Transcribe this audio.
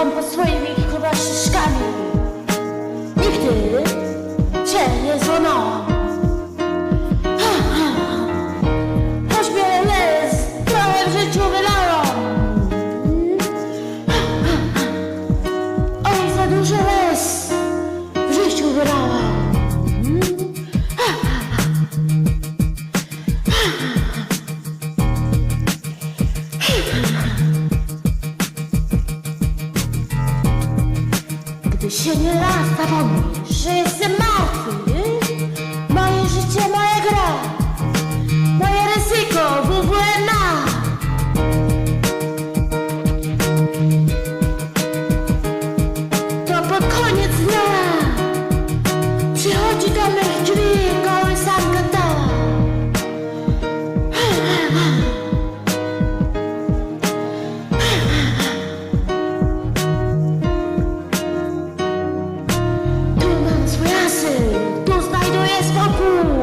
Chodzałam po swoim i szyszkami. Nigdy. Siedmiu lat zapomnisz, że jestem martwy Moje życie, moja gra Moje ryzyko, WWNA To pokoju Hmm.